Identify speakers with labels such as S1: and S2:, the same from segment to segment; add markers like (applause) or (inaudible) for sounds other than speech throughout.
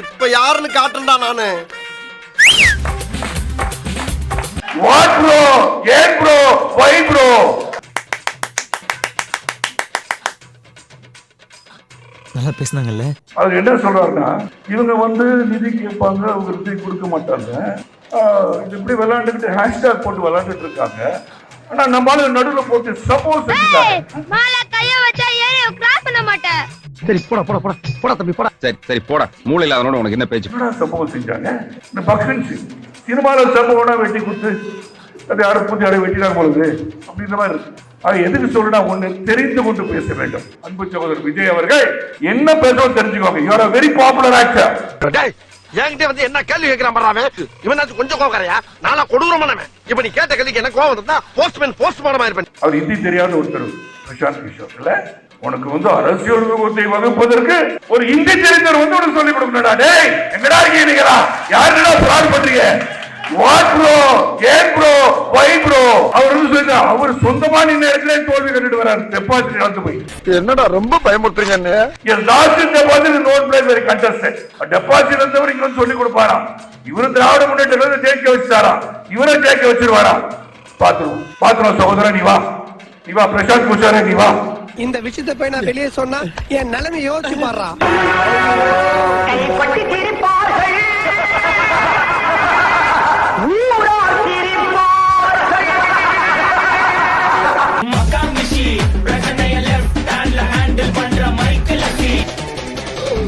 S1: இப்ப யாருன்னு காட்டுறா நானு.
S2: வாட் ப்ரோ ஏன் ப்ரோ வை ப்ரோ
S3: நல்லா பேசுனாங்கல்ல?
S2: அவர் என்ன சொல்றாருன்னா இவங்க வந்து நிதி கேட்பாங்க அவங்க நிதி கொடுக்க மாட்டாங்க. இது இப்படி விளையாண்டுக்கிட்டு ஹேஷ்டேக் போட்டு விளையாண்டுட்டு இருக்காங்க. ஆனா நம்மளால நடுவுல போட்டு சப்போஸ்
S4: மேல கைய வச்சா ஏறி கிராஸ் பண்ண மாட்டேன்.
S5: சரி போடா போடா போடா போடா தம்பி போடா.
S6: சரி சரி போடா. மூளை இல்லாதவனோட உனக்கு என்ன பேச்சு?
S2: சம்பவம் செஞ்சாங்க? இந்த பக்ரீன் சிங் சினிமால சம்பவம்னா வெட்டி குத்து. அது யாரும் புத்தி அடை வெட்டினார் பொழுது அப்படின்ற மாதிரி இருக்கு. அது எதுக்கு சொல்றா ஒண்ணு தெரிந்து கொண்டு பேச வேண்டும். அன்பு சகோதரர் விஜய் அவர்கள் என்ன பேசணும் தெரிஞ்சுக்கோங்க. யூஆர் வெரி பாப்புலர் ஆக்டர்
S5: டேய் என்கிட்ட வந்து என்ன கேள்வி கேட்கிறான் பண்றாமே இவனாச்சும் கொஞ்சம் கோவக்காரையா? நாளா கொடூரமானவன் இப்ப நீ கேட்ட கேள்விக்கு என்ன கோவம் வந்தா போஸ்ட்மேன் போஸ்ட்மார்டமா இருப்பேன்.
S2: அவர் ஹிந்தி தெரியாத ஒருத்தர் பிரசாந்த் கிஷோர். இல்ல? உனக்கு வந்து அரசியல் விவரத்தை வகுப்பதற்கு ஒரு ஹிந்தி தெரிஞ்சவர் வந்து உனக்கு சொல்லி கொடுக்கணும்டா. டேய் எங்கடா இருக்கீங்க நீங்களா யாருடா பிராட் பண்றீங்க? வாட் ப்ரோ ஏன் ப்ரோ வை ப்ரோ அவர் வந்து சொல்லிட்டு அவர் சொந்தமா நின்று இடத்துல தோல்வி கண்டுட்டு வராரு. டெபாசிட் இழந்து போய்.
S5: என்னடா ரொம்ப பயமுறுத்துறீங்க
S2: என் lost deposit note place very contested deposit இருந்தவர் இங்க வந்து சொல்லி கொடுப்பாராம். இவரு திராவிட முன்னேற்ற ஜெயிக்க வச்சுட்டாராம். இவரை ஜெயிக்க வச்சிருவாராம். பாத்துருவோம். பாத்துருவோம் சகோதரன் நீ வா. நீ வா பிரசாந்த் குஷாரே நீ வா.
S7: இந்த விஷயத்தை போய் நான் வெளியே சொன்னா என் நிலைமை யோசிச்சு பாடுறா.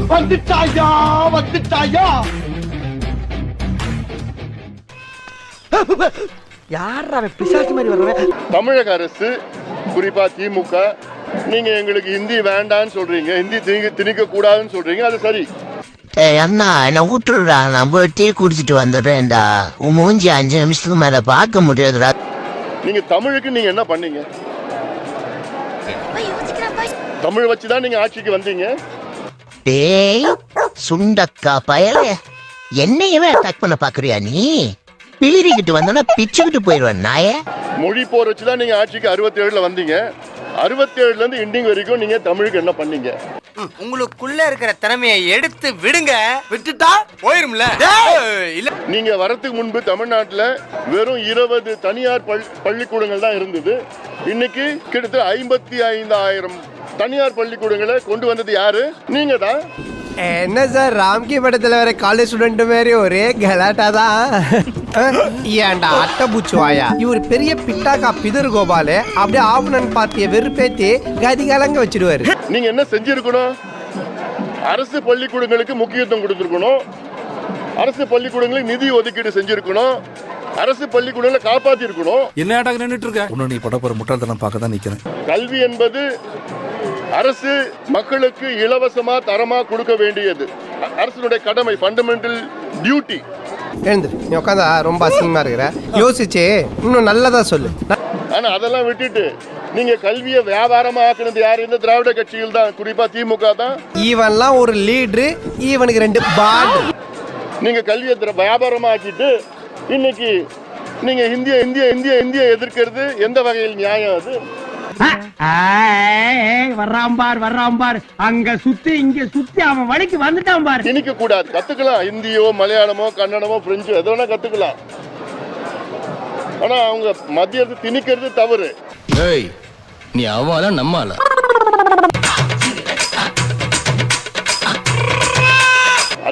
S5: வந்துட்டாயா வந்துட்டாயா?
S7: யாரா அவன் பிசாசு மாதிரி வர்றவன்?
S8: தமிழக அரசு குறிப்பா திமுக நீங்க எங்களுக்கு ஹிந்தி வேண்டான்னு சொல்றீங்க ஹிந்தி திணிக்க திணிக்க கூடாதுன்னு சொல்றீங்க அது சரி.
S9: ஏய் அண்ணா என்ன விட்டுடுடா நான் போய் டீ குடிச்சிட்டு வந்துடுறேன்டா. உன் மூஞ்சி அஞ்சு நிமிஷத்துக்கு மேல பார்க்க முடியாதுடா.
S8: நீங்க தமிழுக்கு நீங்க என்ன பண்ணீங்க? தமிழ் வச்சு தான் நீங்க ஆட்சிக்கு வந்தீங்க.
S9: டேய் சுண்டக்கா பயலே. என்னையவே அட்டாக் பண்ண பாக்குறியா நீ? பிளிரிக்கிட்டு வந்தோன்னா பிச்சுக்கிட்டு போயிடுவேன் நாயே.
S8: மொழி போர் வச்சு தான் நீங்க ஆட்சிக்கு அறுபத்தி ஏழுல வந்தீங்க. அறுபத்தி ஏழுல இருந்து இண்டிங் வரைக்கும் நீங்க தமிழுக்கு என்ன பண்ணீங்க?
S1: உங்களுக்குள்ள இருக்கிற திறமையை எடுத்து விடுங்க. விட்டுட்டா போயிரும்ல. இல்ல.
S8: நீங்க வரதுக்கு முன்பு தமிழ்நாட்டுல வெறும் இருபது தனியார் பள்- பள்ளிக்கூடங்கள் தான் இருந்தது. இன்னைக்கு கிட்டத்தட்ட ஐம்பத்தி ஐந்தாயிரம் தனியார் பள்ளிக்கூடங்களை கொண்டு வந்தது யாரு? நீங்க தான்
S7: என்ன சார் ராம்கி படத்துல வேற காலேஜ் ஸ்டூடெண்ட் மாதிரி ஒரே கலாட்டா தான்? ஏன்டா அட்டை பூச்சுவாயா இவர் பெரிய பிட்டாக்கா பிதர் கோபாலு. அப்படியே ஆவணன் பார்த்திய வெறுப்பேத்தி கதி கலங்க வச்சிருவாரு
S8: நீங்க என்ன செஞ்சிருக்கணும்? அரசு பள்ளிக்கூடங்களுக்கு முக்கியத்துவம் கொடுத்துருக்கணும். அரசு பள்ளிக்கூடங்களுக்கு நிதி ஒதுக்கீடு செஞ்சிருக்கணும். அரசு பள்ளிக்கூடங்களை காப்பாத்தி இருக்கணும்
S3: என்ன நின்றுட்டு இருக்க? ஒன்னும் நீ பட போற முட்டாள்தனம் பார்க்க தான் நிக்கிறேன்.
S8: கல்வி என்பது அரசு மக்களுக்கு இலவசமா தரமா கொடுக்க வேண்டியது. அரசினுடைய கடமை ஃபண்டமெண்டல் டியூட்டி
S7: எழுந்துரு. நீ உட்காந்தா ரொம்ப அசிங்கமா இருக்கிற. யோசிச்சு இன்னும் நல்லதா சொல்லு.
S8: ஆனா அதெல்லாம் விட்டுட்டு நீங்க கல்வியை வியாபாரமா ஆக்குனது யாரு? இந்த திராவிட கட்சிகள் தான் குறிப்பா திமுக தான்.
S7: இவன்லாம் ஒரு லீடரு இவனுக்கு ரெண்டு பால்
S8: நீங்க கல்வியை திர- வியாபாரமா ஆக்கிட்டு இன்னைக்கு நீங்க இந்திய இந்திய இந்திய இந்திய எதிர்க்கிறது எந்த வகையில் நியாயம் அது?
S5: வர்றான் பார் வர்றான் பார். அங்க சுத்தி இங்க சுத்தி அவன் வழிக்கு வந்துட்டான் பார்.
S8: திணிக்க கூடாது கத்துக்கலாம். ஹிந்தியோ மலையாளமோ கன்னடமோ பிரெஞ்சு எது வேணா கத்துக்கலாம். ஆனா அவங்க மத்திய திணிக்கிறது தவறு.
S6: ஏய் நீ அவால நம்மால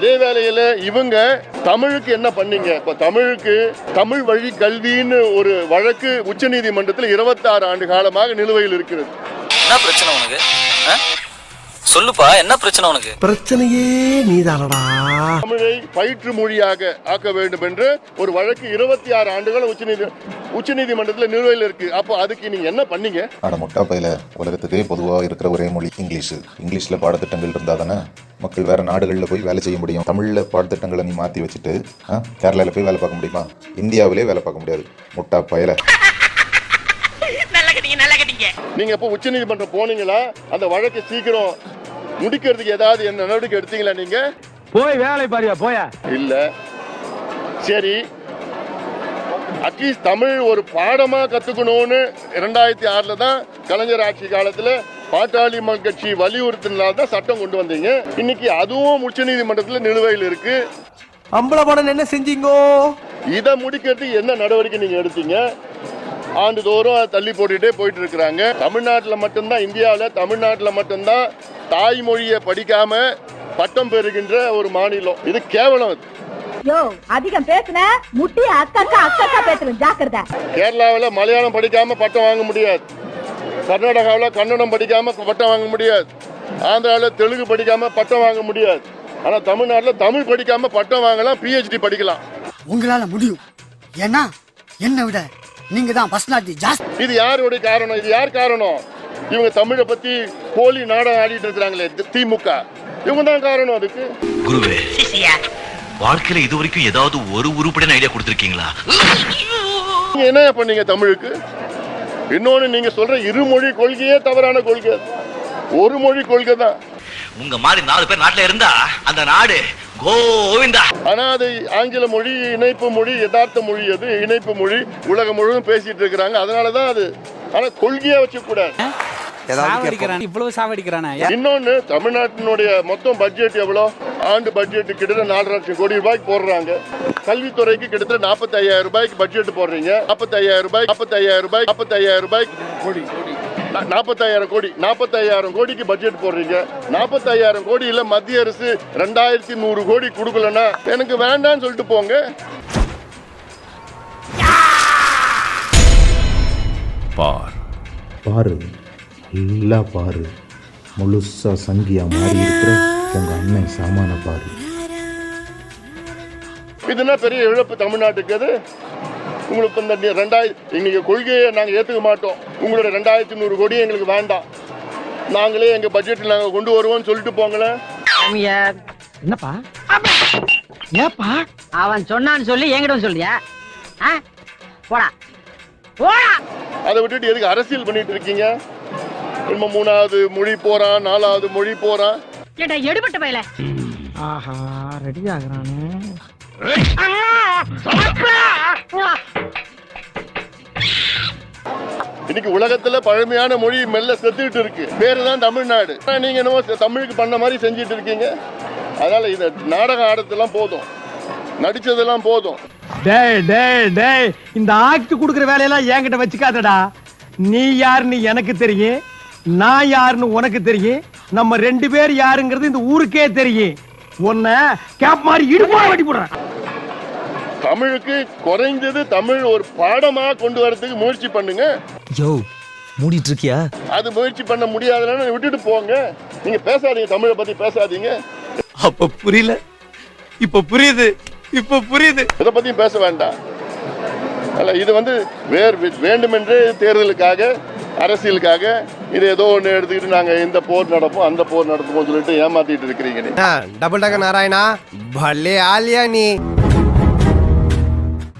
S8: அதே வேளையில இவங்க தமிழுக்கு என்ன பண்ணீங்க? இப்ப தமிழுக்கு தமிழ் வழி கல்வின்னு ஒரு வழக்கு உச்சநீதிமன்றத்தில் 26 ஆண்டு காலமாக நிலுவையில் இருக்கிறது.
S3: என்ன பிரச்சனை உனக்கு? சொல்லுப்பா என்ன பிரச்சனை உனக்கு?
S7: பிரச்சனையே நீதானடா.
S8: தமிழை பயிற்று மொழியாக ஆக்க வேண்டும் என்று ஒரு வழக்கு 26 ஆறு ஆண்டுகள் உச்சநீதி உச்சநீதிமன்றத்தில் நிலுவையில் இருக்கு. அப்போ அதுக்கு நீங்க என்ன பண்ணீங்க?
S10: அட முட்டா பையில உலகத்துக்கே பொதுவாக இருக்கிற ஒரே மொழி இங்கிலீஷ். இங்கிலீஷில் பாடத்திட்டங்கள் இருந்தால் தானே மக்கள் வேற நாடுகளில் போய் வேலை செய்ய முடியும். தமிழில் பாடத்திட்டங்களை நீ மாற்றி வச்சுட்டு ஆ, கேரளால போய் வேலை பார்க்க முடியுமா? இந்தியாவிலே வேலை பார்க்க முடியாது. முட்டா பயல (laughs)
S8: நீங்க எப்போ உச்சநீதிமன்றம் போனீங்களா அந்த வழக்கை சீக்கிரம் முடிக்கிறதுக்கு ஏதாவது என்ன நடவடிக்கை எடுத்தீங்களா நீங்க?
S5: போய் வேலை பாரியா போயா.
S8: இல்ல. சரி. அட்லீஸ்ட் தமிழ் ஒரு பாடமா கத்துக்கணும்னு இரண்டாயிரத்தி ஆறுல தான் கலைஞர் ஆட்சி காலத்துல பாட்டாளி மக்கள் கட்சி வலியுறுத்தினால தான் சட்டம் கொண்டு வந்தீங்க. இன்னைக்கு அதுவும் உச்சநீதிமன்றத்தில் நிலுவையில் இருக்கு.
S7: அம்பலப்படம் என்ன செஞ்சீங்கோ?
S8: இதை முடிக்கிறதுக்கு என்ன நடவடிக்கை நீங்க எடுத்தீங்க? ஆண்டுதோறும் அதை தள்ளி போட்டுட்டே போயிட்டு இருக்கிறாங்க. தமிழ்நாட்டில் மட்டும்தான் இந்தியாவில் தமிழ்நாட்டில் மட்டும்தான் தாய்மொழியை படிக்காம பட்டம் பெறுகின்ற ஒரு மாநிலம். இது கேவலம்.
S4: யோ அதிகம் பேசுன முட்டி அக்கா அக்கா பேசுறேன் ஜாக்கிரதை.
S8: கேரளாவில் மலையாளம் படிக்காம பட்டம் வாங்க முடியாது. கர்நாடகாவில் கன்னடம் படிக்காம பட்டம் வாங்க முடியாது. ஆந்திராவில் தெலுங்கு படிக்காம பட்டம் வாங்க முடியாது. ஆனால் தமிழ்நாட்டில் தமிழ் படிக்காம பட்டம் வாங்கலாம் பிஹெச்டி படிக்கலாம்.
S11: உங்களால முடியும். ஏன்னா என்னை விட நீங்க தான் பர்சனாலிட்டி ஜாஸ்தி.
S8: இது யாருடைய காரணம்? இது யார் காரணம்? இவங்க தமிழை பத்தி போலி நாடகம் ஆடிட்டு இருக்கிறாங்களே திமுக. இவங்க தான் காரணம் அதுக்கு.
S5: குருவே வாழ்க்கையில இது வரைக்கும் ஏதாவது ஒரு உருப்படியான ஐடியா கொடுத்திருக்கீங்களா?
S8: நீங்க என்ன பண்ணீங்க தமிழுக்கு? இன்னொன்னு நீங்க சொல்ற இருமொழி கொள்கையே தவறான கொள்கை. ஒரு மொழி கொள்கை தான்.
S5: உங்க மாதிரி நாலு பேர் நாட்டுல இருந்தா அந்த நாடு கோவிந்தா.
S8: ஆனா அது ஆங்கில மொழி இணைப்பு மொழி யதார்த்த மொழி அது இணைப்பு மொழி உலகம் முழுவதும் பேசிட்டு இருக்கிறாங்க. அதனாலதான் அது ஆனா கொள்கையா வச்சுக்க கூடாது
S11: இவ்வளவு சாவடிக்கிறானே
S8: இன்னொன்னு தமிழ்நாட்டினுடைய மொத்தம் பட்ஜெட் எவ்வளோ? ஆண்டு பட்ஜெட் கிட்டத்தட்ட நாலு லட்சம் கோடி ரூபாய்க்கு போடுறாங்க. கல்வித்துறைக்கு கிட்டத்தட்ட நாற்பத்தி ஐயாயிரம் ரூபாய்க்கு பட்ஜெட் போடுறீங்க. நாற்பத்தி ஐயாயிரம் ரூபாய் நாற்பத்தி ஐயாயிரம் ரூபாய் நாற்பத்தி ஐயாயிரம் ரூபாய் கோடி. நாற்பத்தாயிரம் கோடி நாற்பத்தாயிரம் கோடிக்கு பட்ஜெட் போடுறீங்க. நாற்பத்தாயிரம் கோடியில் மத்திய அரசு ரெண்டாயிரத்தி நூறு கோடி கொடுக்கலன்னா எனக்கு வேண்டாம்னு சொல்லிட்டு போங்க.
S6: பார்.
S10: பாரு நல்லா பாரு. முழுசா சங்கியா மாறி இருக்கிற உங்க அண்ணன் சாமான பாரு.
S8: இதுனா பெரிய இழப்பு தமிழ்நாட்டுக்கு அது உங்களுக்கு இந்த ரெண்டாயிரம் இன்னைக்கு கொள்கையை நாங்கள் ஏற்றுக்க மாட்டோம். உங்களோட ரெண்டாயிரத்தி நூறு கோடி எங்களுக்கு வேண்டாம். நாங்களே எங்கள் பட்ஜெட்டில் நாங்கள் கொண்டு வருவோம்னு சொல்லிட்டு போங்களேன்.
S11: என்னப்பா? ஏப்பா? அவன் சொன்னான்னு சொல்லி என்கிட்ட வந்து சொல்றியா? போடா.
S8: அதை விட்டுட்டு எதுக்கு அரசியல் பண்ணிட்டு இருக்கீங்க? நம்ம மூணாவது மொழி போறான் நாலாவது மொழி போறான்
S4: ஏடா எடுபட்ட பையல?
S11: ஆஹா ரெடி ஆகுறானே.
S8: இன்னைக்கு உலகத்துல பழமையான மொழி மெல்ல செத்துக்கிட்டு இருக்கு. பேரு தான் தமிழ்நாடு. நீங்க என்னமோ தமிழுக்கு பண்ண மாதிரி செஞ்சுட்டு இருக்கீங்க. அதனால இத நாடகம் ஆடத்தெல்லாம் போதும். நடிச்சதெல்லாம் போதும்.
S11: டேய் டேய் டேய் இந்த ஆக்ட் குடுக்குற வேலையெல்லாம் என்கிட்ட வச்சுக்காதடா. நீ யாருன்னு எனக்கு தெரியும் நான் யாருன்னு உனக்கு தெரியும் நம்ம ரெண்டு பேர் யாருங்கிறது இந்த ஊருக்கே தெரியும். உன்னை கேப் மாதிரி இடுப்பா வெட்டி போடுறேன்.
S8: தமிழுக்கு குறைந்தது தமிழ் ஒரு பாடமா கொண்டு வரதுக்கு முயற்சி பண்ணுங்க.
S11: யோ மூடிட்டு இருக்கியா?
S8: அது முயற்சி பண்ண முடியாதுன்னு விட்டுட்டு போங்க. நீங்க பேசாதீங்க தமிழை பத்தி பேசாதீங்க.
S1: அப்ப புரியல? இப்ப புரியுது. இப்ப புரியுது.
S8: இதை பத்தியும் பேச வேண்டாம். அல்ல இது வந்து வேர் வேண்டுமென்றே தேர்தலுக்காக அரசியலுக்காக இது ஏதோ ஒன்று எடுத்துக்கிட்டு நாங்கள் இந்த போர் நடப்போம் அந்த போர் நடத்துவோம் சொல்லிட்டு ஏமாத்திட்டு இருக்கிறீங்க நீ.
S7: டபுள் டக்க நாராயணா பல்லே ஆலியா நீ.